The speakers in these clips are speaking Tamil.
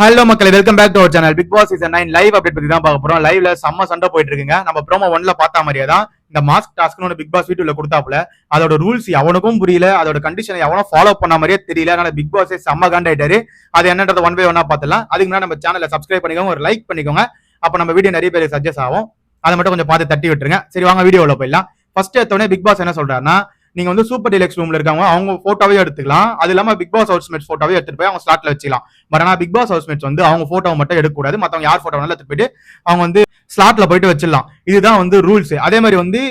ஹலோ மக்களை welcome back to our channel Bigg Boss season nine live update பத்தி தான் பார்க்க போறோம். லைவ்ல செம்ம சண்டை போயிட்டு இருக்குங்க. நம்ம ப்ரோமோ ஒன்ல பார்த்தா மாதிரியே தான் இந்த மாஸ்க் டாஸ்க்னு பிக் பாஸ் வீட்டுல கொடுத்தாப்புல அதோட ரூல்ஸ் எவனுக்கும் புரியல அதோட கண்டிஷனை எவனும் ஃபாலோ பண்ண மாதிரியே தெரியல. அதனால பிக் பாஸ் செம்ம காண்டாயிட்டாரு. அது என்னன்றது ஒன் பை ஒன்னா பார்த்துலாம் அதுக்கு முன்னாடி நம்ம சேனலை சப்ஸ்கிரைப் பண்ணிக்கோங்க ஒரு லைக் பண்ணிக்கோங்க. அப்போ நம்ம வீடியோ நிறைய பேர் சஜஸ்ட் ஆகும். அதை மட்டும் கொஞ்சம் பார்த்து தட்டி விட்டுருங்க. சரி வாங்க வீடியோவில் போயிடலாம். ஃபர்ஸ்ட் எடுத்தோடனே பிக் பாஸ் என்ன சொல்றாருன்னா நீங்க வந்து சூப்பர் டிலக்ஸ் ரூம்ல இருக்கவங்க அவங்க போட்டோவே எடுத்துக்கலாம். அது இல்லாம பிக் பாஸ் ஹவுஸ்மேட்ஸ் போட்டோவே எடுத்துட்டு போய் அவங்க ஸ்லாட்ல வச்சுக்கலாம். பட் ஆனா பிக் பாஸ் ஹவுஸ்மேட்ஸ் வந்து அவங்க போட்டோவை மட்டும் எடுக்கக்கூடாது. மத்தவங்க யார் போட்டோ எடுத்துட்டு போயிட்டு அவங்க வந்து ஸ்லாட்ல போயிட்டு வச்சிடலாம். இதுதான் வந்து ரூல்ஸ் அதே மாதிரி வந்து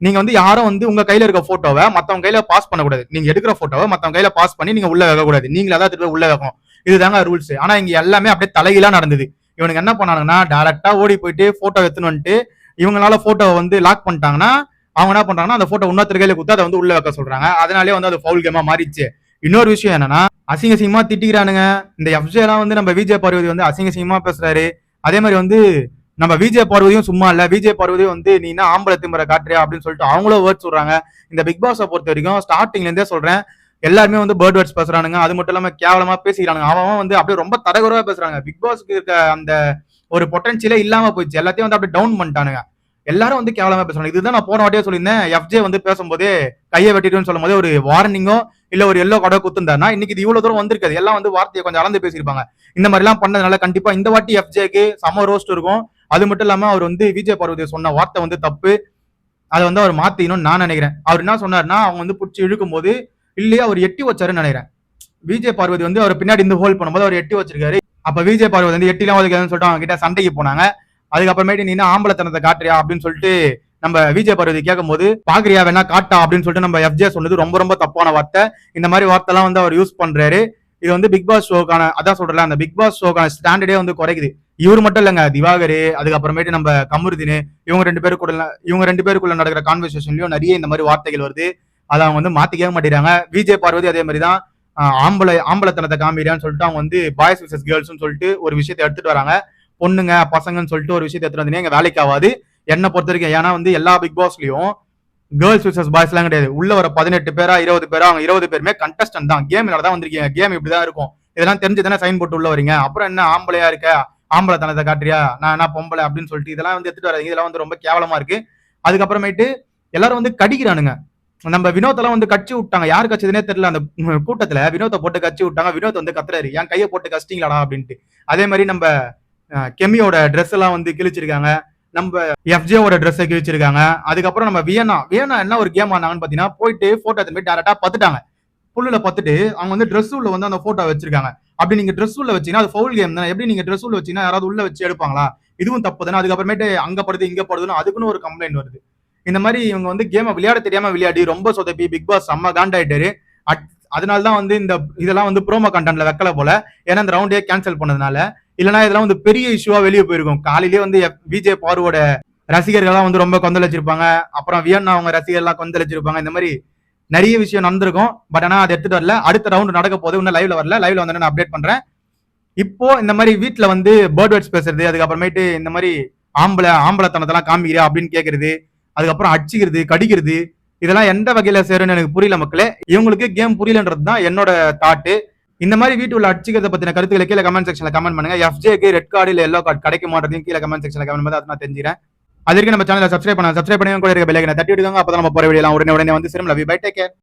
நீங்க வந்து யாரும் வந்து உங்க கையில இருக்க போட்டோவை மத்தவங்க கையில பாஸ் பண்ணக்கூடாது. நீங்க எடுக்கிற போட்டோவை மத்தவங்க கையில பாஸ் பண்ணி நீங்க உள்ள வைக்கக்கூடாது. நீங்களே தான் திருப்பி உள்ள வைக்கணும். இதுதாங்க ரூல்ஸ் ஆனா இங்க எல்லாமே அப்படியே தலைகீழா நடந்தது. இவனுக்கு என்ன பண்ணானுங்கன்னா டேரக்டா ஓடி போயிட்டு போட்டோ எடுத்துன்னு வந்துட்டு இவங்களால போட்டோவை வந்து லாக் பண்ணிட்டாங்கன்னா அவங்க என்ன பண்றாங்கன்னா அந்த போட்டோ இன்னொருத்தர் கையில கொடுத்து அதை வந்து உள்ள வைக்க சொல்றாங்க. அதனாலே வந்து அது ஃபவுல் கேமா மாறிடுச்சு. இன்னொரு விஷயம் என்னன்னா அசிங்க சிங்கமா திட்டிக்கிறானுங்க. இந்த எஃப்ஜே எல்லாம் வந்து நம்ம விஜய் பார்வதி வந்து அசிங்க சிங்கமா பேசுறாரு. அதே மாதிரி வந்து நம்ம விஜய் பார்வதியும் சும்மா இல்ல. விஜய் பார்வதியும் வந்து நீ என்ன ஆம்பளை திமுறை காட்டுறியா? அப்படின்னு சொல்லிட்டு அவங்களும் வேர்ட் சொல்றாங்க. இந்த பிக் பாஸை பொறுத்த வரைக்கும் ஸ்டார்டிங்ல இருந்தே சொல்றேன். எல்லாருமே வந்து பேர்ட் வேர்ட்ஸ் பேசுறானுங்க. அது மட்டும் இல்லாம கேவலமா பேசிக்கிறானுங்க. அவன் அவன் வந்து அப்படியே ரொம்ப தரகுறவா பேசுறாங்க. பிக் பாஸ்க்கு இருக்க அந்த ஒரு பொட்டன்ஷியலே இல்லாம போயிடுச்சு. எல்லாத்தையும் வந்து அப்படியே டவுன் பண்ணிட்டானுங்க. எல்லாரும் வந்து கேவலமா பேசுறாங்க. இதுதான் நான் போன வாட்டியே சொல்லியிருந்தேன். எஃப்ஜே வந்து பேசும்போது கையை வெட்டிட்டுன்னு சொல்லும் போதே ஒரு வார்னிங்கோ இல்ல ஒரு எல்லோ கடை குத்துந்தாருன்னா இன்னைக்கு இது இவ்வளவு தூரம் வந்திருக்காது எல்லாம் வந்து வார்த்தையை கொஞ்சம் அளந்து பேசியிருப்பாங்க. இந்த மாதிரி எல்லாம் பண்ணதுனால கண்டிப்பா இந்த வாட்டி எஃப்ஜேக்கு சம ரோஸ்ட் இருக்கும். அது மட்டும் இல்லாம அவர் வந்து விஜய் பார்வதி சொன்ன வார்த்தை வந்து தப்பு. அதை வந்து அவர் மாத்திக்கணும்னு நான் நினைக்கிறேன். அவர் என்ன சொன்னாருன்னா அவங்க வந்து பிடிச்சி இழுக்கும் போது இல்லையா அவர் எட்டி வச்சாருன்னு நினைக்கிறேன். விஜய் பார்வதி வந்து அவர் பின்னாடி இருந்து ஹோல்ட் பண்ணும்போது அவர் எட்டி வச்சிருக்காரு. அப்ப விஜய் பார்வதி வந்து எட்டிலாம் ஒதுக்காதுன்னு சொல்லிட்டு அவங்க கிட்ட சண்டைக்கு போனாங்க. அதுக்கப்புறமேட்டு நீ என்ன ஆம்பளத்தனத்தை காட்டுறியா அப்படின்னு சொல்லிட்டு நம்ம விஜய் பார்வதி கேட்கும் போது பாக்குறியா வேணா காட்டா? அப்படின்னு சொல்லிட்டு நம்ம எஃப்ஜே சொன்னது ரொம்ப ரொம்ப தப்பான வார்த்தை. இந்த மாதிரி வார்த்தைலாம் வந்து அவர் யூஸ் பண்றாரு. இது வந்து பிக் பாஸ் ஷோக்கான அதான் சொல்றல அந்த பிக் பாஸ் ஷோக்கான ஸ்டாண்டர்டே வந்து குறைக்குது. இவர் மட்டும் இல்லைங்க திவாகர் அதுக்கப்புறமேட்டு நம்ம கமுருதினு இவங்க ரெண்டு பேருக்குள்ள இவங்க ரெண்டு பேருக்குள்ள நடக்கிற கான்வர்சேஷன்லயும் நிறைய இந்த மாதிரி வார்த்தைகள் வருது. அதை அவங்க வந்து மாத்திக்கவே மாட்டேறாங்க விஜய் பார்வதி அதே மாதிரி தான் ஆம்பளை ஆம்பளத்தனத்தை காமிடியான்னு சொல்லிட்டு அவங்க வந்து பாய்ஸ் விசஸ் கேர்ள்ஸ்னு சொல்லிட்டு ஒரு விஷயத்தை எடுத்துட்டு வராங்க. பொண்ணுங்க பசங்கன்னு சொல்லிட்டு ஒரு விஷயத்தை எடுத்துட்டு வந்தீங்க எங்க வேலைக்கு ஆகாது. என்னை பொறுத்த வரைக்கும் ஏன்னா வந்து எல்லா பிக் பாஸ்லயும் கேர்ள்ஸ் விசஸ் பாய்ஸ் எல்லாம் கிடையாது. உள்ள வர பதினெட்டு பேரா இருபது பேரா அவங்க இருபது பேருமே கண்டஸ்டன்ட் தான். கேம் தான் வந்திருக்கீங்க. கேம் இப்படிதான் இருக்கும். இதெல்லாம் தெரிஞ்சு தானே சைன் போட்டு உள்ள வரீங்க. அப்புறம் என்ன ஆம்பளையா இருக்க? ஆம்பளை தனத்தை காட்டுறியா? நான் என்ன பொம்பளை அப்படின்னு சொல்லிட்டு இதெல்லாம் வந்து எடுத்துட்டு வராங்க இதெல்லாம் வந்து ரொம்ப கேவலமா இருக்கு. அதுக்கப்புறமேட்டு எல்லாரும் வந்து கடிக்கிறானுங்க. நம்ம வினோத்தெல்லாம் வந்து கட்சி விட்டாங்க. யார் கட்சதுனே தெரியல. அந்த கூட்டத்துல வினோத்தை போட்டு கட்சி விட்டாங்க. வினோத் வந்து கத்துறாரு. என் கையை போட்டு கஷ்டிங்களாடா அப்படின்ட்டு. அதே மாதிரி நம்ம கெமியோட ட்ரெஸ் எல்லாம் வந்து கிழிச்சிருக்காங்க. நம்ம எஃப்ஜேவோட ட்ரெஸ்ஸை கிழிச்சிருக்காங்க. அதுக்கப்புறம் நம்ம வியனா வியனா என்ன ஒரு கேம் ஆனாங்கன்னு பார்த்தீங்கன்னா போயிட்டு ஃபோட்டோ எடுத்து போய் டேரெக்டாக பார்த்துட்டாங்க புல்லுல பார்த்துட்டு அவங்க வந்து ட்ரெஸ் உள்ள வந்து அந்த ஃபோட்டோ வச்சிருக்காங்க. அப்படி நீங்க ட்ரெஸ் உள்ள வச்சீங்கன்னா அது ஃபவுல் கேம் தானே. எப்படி நீங்க ட்ரெஸ் உள்ள வச்சீங்கன்னா யாராவது உள்ள வச்சு எடுப்பாங்களா? இதுவும் தப்பு தானே. அதுக்கப்புறமேட்டு அங்க படுது இங்க படுதுன்னு அதுக்குன்னு ஒரு கம்ப்ளைண்ட் வருது. இந்த மாதிரி இவங்க வந்து கேமை விளையாட தெரியாம விளையாடி ரொம்ப சொதப்பி பிக் பாஸ் செம்ம காண்டாயிட்டாரு. அட்- அதனால தான் வந்து இந்த இதெல்லாம் வந்து ப்ரோமோ கண்டென்ட்ல வைக்கல போல. ஏன்னா இந்த ரவுண்டே கேன்சல் பண்ணதுனால இல்லைன்னா இதெல்லாம் வந்து பெரிய இஷ்யூவா வெளியே போயிருக்கும். காலையிலேயே வந்து விஜய் பார்வோட ரசிகர்கள்லாம் வந்து ரொம்ப கொந்தளிச்சிருப்பாங்க. அப்புறம் வியன்னா அவங்க ரசிகர்லாம் கொந்தளிச்சிருப்பாங்க. இந்த மாதிரி நிறைய விஷயம் நடந்திருக்கும். பட் ஆனா அதை எடுத்துட்டு வரல. அடுத்த ரவுண்ட் நடக்க போது இன்னும் லைவ்ல வரல. லைவ்ல வந்து நான் அப்டேட் பண்றேன். இப்போ இந்த மாதிரி வீட்டில் வந்து பேர்ட் வேர்ட்ஸ் பேசுறது அதுக்கப்புறமேட்டு இந்த மாதிரி ஆம்பளை ஆம்பளத்தனத்தெல்லாம் காமிக்கிறியா அப்படின்னு கேட்கறது அதுக்கப்புறம் அடிச்சுக்கிறது கடிக்கிறது இதெல்லாம் எந்த வகையில சேரும்னு எனக்கு புரியல மக்களே. இவங்களுக்கு கேம் புரியலன்றது தான் என்னோட தாட்டு இந்த மாதிரி வீட்டு உள்ள அடிச்சுக்கிறத பத்தின கருத்துக்களை கீழே கமெண்ட் செக்ஷன்ல கமெண்ட் பண்ணுங்க. எஃப்ஜேக்கு ரெட் கார்டு இல்ல எல்லோ கார்டு கிடைக்குமான்றதையும் கீழே கமெண்ட் செக்ஷன்ல கமெண்ட் பண்ணி அதை நான் தெரிஞ்சுக்கிறேன். அதுக்கு நம்ம சேனலை சப்ஸ்கிரைப் பண்ண சப்ஸ்கிரைப் பண்ணி கூட இருக்க பெல்லைக்கனை தட்டி விடுவாங்க அப்பதான் நம்ம போற வீடியோ உடனே உடனே வந்து சிறும் வி பை டேக் கேர்